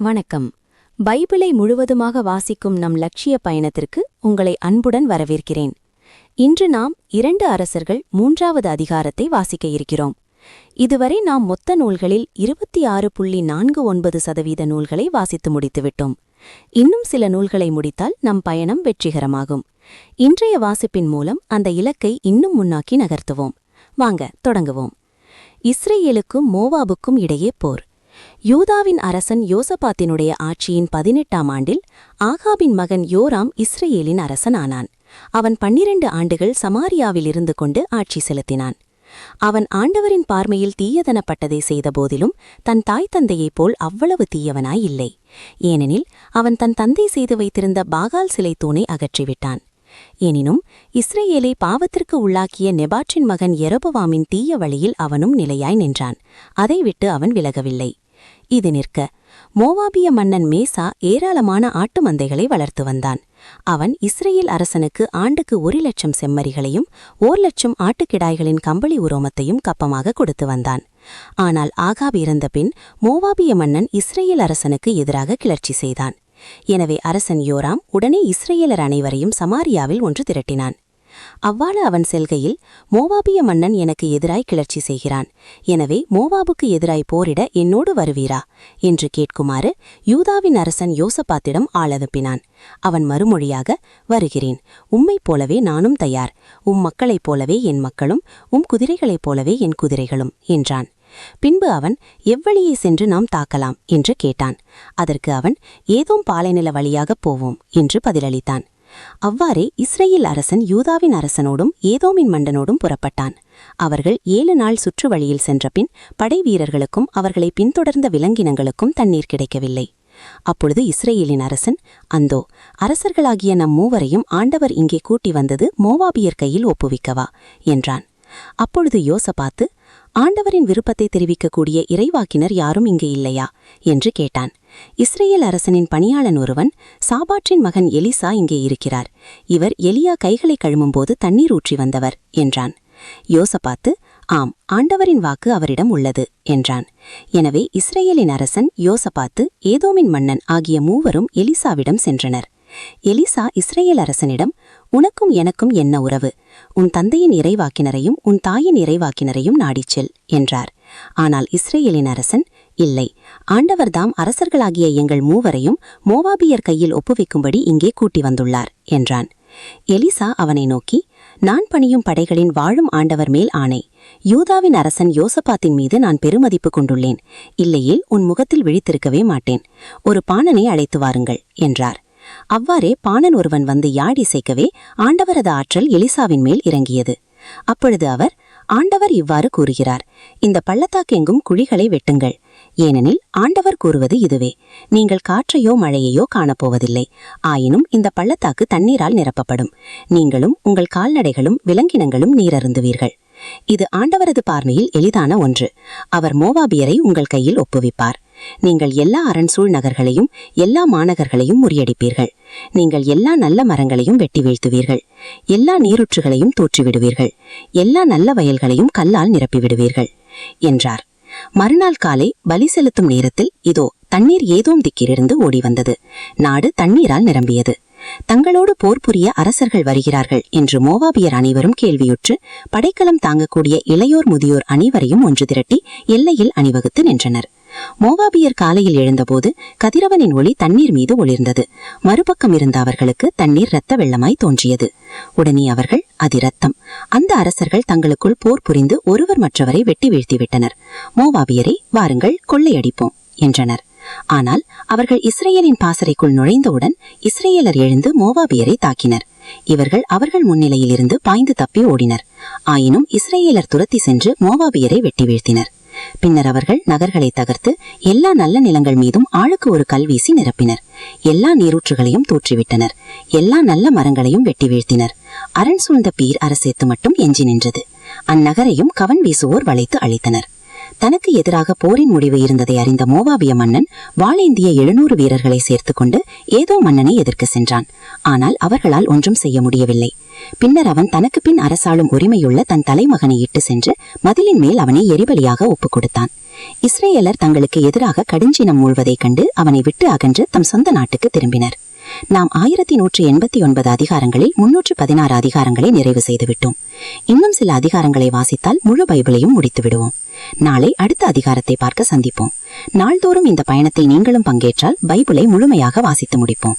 வணக்கம். பைபிளை முழுவதுமாக வாசிக்கும் நம் லட்சிய பயணத்திற்கு உங்களை அன்புடன் வரவேற்கிறேன். இன்று நாம் இரண்டு அரசர்கள் மூன்றாவது அதிகாரத்தை வாசிக்க இருக்கிறோம். இதுவரை நாம் மொத்த நூல்களில் இருபத்தி ஆறு புள்ளி நான்கு ஒன்பது சதவீத நூல்களை வாசித்து முடித்துவிட்டோம். இன்னும் சில நூல்களை முடித்தால் நம் பயணம் வெற்றிகரமாகும். இன்றைய வாசிப்பின் மூலம் அந்த இலக்கை இன்னும் முன்னாக்கி நகர்த்துவோம். வாங்க தொடங்குவோம். இஸ்ரேலுக்கும் மோவாபுக்கும் இடையே போர். யூதாவின் அரசன் யோசபாத்தினுடைய ஆட்சியின் பதினெட்டாம் ஆண்டில் ஆகாபின் மகன் யோராம் இஸ்ரேலின் அரசனானான். அவன் பன்னிரண்டு ஆண்டுகள் சமாரியாவில் இருந்து கொண்டு ஆட்சி செலுத்தினான். அவன் ஆண்டவரின் பார்மையில் தீயதனப்பட்டதை செய்தபோதிலும் தன் தாய் தந்தையைப் போல் அவ்வளவு தீயவனாய் இல்லை. ஏனெனில் அவன் தன் தந்தை செய்து வைத்திருந்த பாகால் சிலை தூணை அகற்றிவிட்டான். எனினும் இஸ்ரேலை பாவத்திற்கு உள்ளாக்கிய நெபாற்றின் மகன் எரபவாமின் தீய வழியில் அவனும் நிலையாய் நின்றான். அதை விட்டு அவன் விலகவில்லை. இது நிற்க மோவாபிய மன்னன் மேசா ஏராளமான ஆட்டு மந்தைகளை வளர்த்து வந்தான். அவன் இஸ்ரேல் அரசனுக்கு ஆண்டுக்கு ஒரு லட்சம் செம்மறிகளையும் ஓர் லட்சம் ஆட்டுக்கிடாய்களின் கம்பளி உரோமத்தையும் கப்பமாக கொடுத்து வந்தான். ஆனால் ஆகாப் இறந்த பின் மோவாபிய மன்னன் இஸ்ரேல் அரசனுக்கு எதிராக கிளர்ச்சி செய்தான். எனவே அரசன் யோராம் உடனே இஸ்ரேலர் அனைவரையும் சமாரியாவில் ஒன்று திரட்டினான். அவ்வாறு அவன் செல்கையில் மோவாபிய மன்னன் எனக்கு எதிராய் கிளர்ச்சி செய்கிறான். எனவே மோவாபுக்கு எதிராய் போரிட என்னோடு வருவீரா? என்று கேட்குமாறு யூதாவின் அரசன் யோசபாத்திடம் ஆளனுப்பினான் அவன் மறுமொழியாக வருகிறேன். உம்மைப் போலவே நானும் தயார். உம் மக்களைப் போலவே என் மக்களும் உம் குதிரைகளைப் போலவே என் குதிரைகளும் என்றான். பின்பு அவன் எவ்வழியே சென்று நாம் தாக்கலாம்? என்று கேட்டான். அதற்கு அவன் ஏதோ பாலைநில வழியாகப் போவோம் என்று பதிலளித்தான். அவ்வாறே இஸ்ரேல் அரசன் யூதாவின் அரசனோடும் ஏதோமின் மண்டனோடும் புறப்பட்டான். அவர்கள் ஏழு நாள் சுற்று வழியில் சென்றபின் படை வீரர்களுக்கும் அவர்களை பின்தொடர்ந்த விலங்கினங்களுக்கும் தண்ணீர் கிடைக்கவில்லை. அப்பொழுது இஸ்ரேலின் அரசன் அந்தோ அரசர்களாகிய நம் மூவரையும் ஆண்டவர் இங்கே கூட்டி வந்தது மோவாபியர் கையில் ஒப்புவிக்கவா? என்றான். அப்பொழுது யோசபாத்து ஆண்டவரின் விருப்பத்தை தெரிவிக்கக்கூடிய இறைவாக்கினர் யாரும் இங்கு இல்லையா? என்று கேட்டான். இஸ்ரேல் அரசனின் பணியாளன் ஒருவன் சாபாற்றின் மகன் எலிசா இங்கே இருக்கிறார். இவர் எலியா கைகளை கழுமும்போது தண்ணீர் ஊற்றி வந்தவர் என்றான். யோசபாத்து ஆம் ஆண்டவரின் வாக்கு அவரிடம் உள்ளது என்றான். எனவே இஸ்ரேலின் அரசன் யோசபாத்து ஏதோமின் மன்னன் ஆகிய மூவரும் எலிசாவிடம் சென்றனர். எலிசா இஸ்ரேல் அரசனிடம் உனக்கும் எனக்கும் என்ன உறவு? உன் தந்தையின் இறைவாக்கினரையும் உன் தாயின் இறைவாக்கினரையும் நாடிச்செல் என்றார். ஆனால் இஸ்ரேலின் அரசன் இல்லை. ஆண்டவர்தாம் அரசர்களாகிய எங்கள் மூவரையும் மோவாபியர் கையில் ஒப்புவிக்கும்படி இங்கே கூட்டி வந்துள்ளார் என்றான். எலிசா அவனை நோக்கி நான் பணியும் படைகளின் வாழும் ஆண்டவர் மேல் ஆணை. யூதாவின் அரசன் யோசபாத்தின் மீது நான் பெருமதிப்பு கொண்டுள்ளேன். இல்லையேல் உன் முகத்தில் விழித்திருக்கவே மாட்டேன். ஒரு பாணனை அழைத்து வாருங்கள் என்றார். அவ்வாறே பாணன் ஒருவன் வந்து யாழிசைக்கவே ஆண்டவரது ஆற்றல் எலிசாவின் மேல் இறங்கியது. அப்பொழுது அவர் ஆண்டவர் இவ்வாறு கூறுகிறார். இந்த பள்ளத்தாக்கெங்கும் குழிகளை வெட்டுங்கள். ஏனெனில் ஆண்டவர் கூறுவது இதுவே. நீங்கள் காற்றையோ மழையையோ காணப்போவதில்லை. ஆயினும் இந்த பள்ளத்தாக்கு தண்ணீரால் நிரப்பப்படும். நீங்களும் உங்கள் கால்நடைகளும் விலங்கினங்களும் நீரருந்துவீர்கள். இது ஆண்டவரது பார்வையில் எளிதான ஒன்று. அவர் மோவாபியரை உங்கள் கையில் ஒப்புவிப்பார். நீங்கள் எல்லா அரண்சூழ் நகர்களையும் எல்லா மாநகர்களையும் முறியடிப்பீர்கள். நீங்கள் எல்லா நல்ல மரங்களையும் வெட்டி வீழ்த்துவீர்கள். எல்லா நீருற்றுகளையும் தூற்றிவிடுவீர்கள். எல்லா நல்ல வயல்களையும் கல்லால் நிரப்பிவிடுவீர்கள் என்றார். மறுநாள் காலை பலி செலுத்தும் நேரத்தில் இதோ தண்ணீர் ஏதோம் திக்கிலிருந்து ஓடி வந்தது. நாடு தண்ணீரால் நிரம்பியது. தங்களோடு போர் புரிய அரசர்கள் வருகிறார்கள் என்று மோவாபியர் அனைவரும் கேள்வியுற்று படைக்கலம் தாங்கக்கூடிய இளையோர் முதியோர் அனைவரையும் ஒன்று திரட்டி எல்லையில் அணிவகுத்து நின்றனர். மோவாபியர் காலையில் எழுந்தபோது கதிரவனின் ஒளி தண்ணீர் மீது ஒளிர்ந்தது. மறுபக்கம் இருந்த அவர்களுக்கு தண்ணீர் இரத்த வெள்ளமாய் தோன்றியது. உடனே அவர்கள் அது ரத்தம் அந்த அரசர்கள் தங்களுக்குள் போர் புரிந்து ஒருவர் மற்றவரை வெட்டி வீழ்த்திவிட்டனர். மோவாபியரை வாருங்கள் கொள்ளையடிப்போம் என்றனர். ஆனால் அவர்கள் இஸ்ரேலின் பாசறைக்குள் நுழைந்தவுடன் இஸ்ரேலர் எழுந்து மோவாபியரை தாக்கினர். இவர்கள் அவர்கள் முன்னிலையில் இருந்து பாய்ந்து தப்பி ஓடினர். ஆயினும் இஸ்ரேலர் துரத்தி சென்று மோவாபியரை வெட்டி வீழ்த்தினர். பின்னர் அவர்கள் நகர்களை தகர்த்து எல்லா நல்ல நிலங்கள் மீதும் ஆளுக்கு ஒரு கல் வீசி நிரப்பினர். எல்லா நீரூற்றுகளையும் தூற்றிவிட்டனர். எல்லா நல்ல மரங்களையும் வெட்டி வீழ்த்தினர். அரண் சூழ்ந்த பீர் அரசேத்து மட்டும் எஞ்சி நின்றது. அந்நகரையும் கவன் வீசுவோர் வளைத்து அழித்தனர். தனக்கு எதிராக போரின் முடிவு இருந்ததை அறிந்த மோவாபிய மன்னன் வாழேந்திய எழுநூறு வீரர்களை சேர்த்துக்கொண்டு ஏதோ மன்னனை எதிர்க்க சென்றான். ஆனால் அவர்களால் ஒன்றும் செய்ய முடியவில்லை. பின்னர் அவன் தனக்கு பின் அரசாளும் உரிமையுள்ள தன் தலைமகனை இட்டு சென்று மதிலின் மேல் அவனை எரிபலியாக ஒப்புக் கொடுத்தான். இஸ்ரேலர் தங்களுக்கு எதிராக கடுஞ்சினம் மூழ்வதைக் கண்டு அவனை விட்டு அகன்று தம் சொந்த நாட்டுக்கு திரும்பினர். நாம் ஆயிரத்தி நூற்றி எண்பத்தி ஒன்பது அதிகாரங்களில் முன்னூற்று பதினாறு அதிகாரங்களை நிறைவு செய்துவிட்டோம். இன்னும் சில அதிகாரங்களை வாசித்தால் முழு பைபிளையும் முடித்து விடுவோம் நாளை அடுத்த அதிகாரத்தை பார்க்க சந்திப்போம். நாள்தோறும் இந்த பயணத்தில் நீங்களும் பங்கேற்றால் பைபிளை முழுமையாக வாசித்து முடிப்போம்.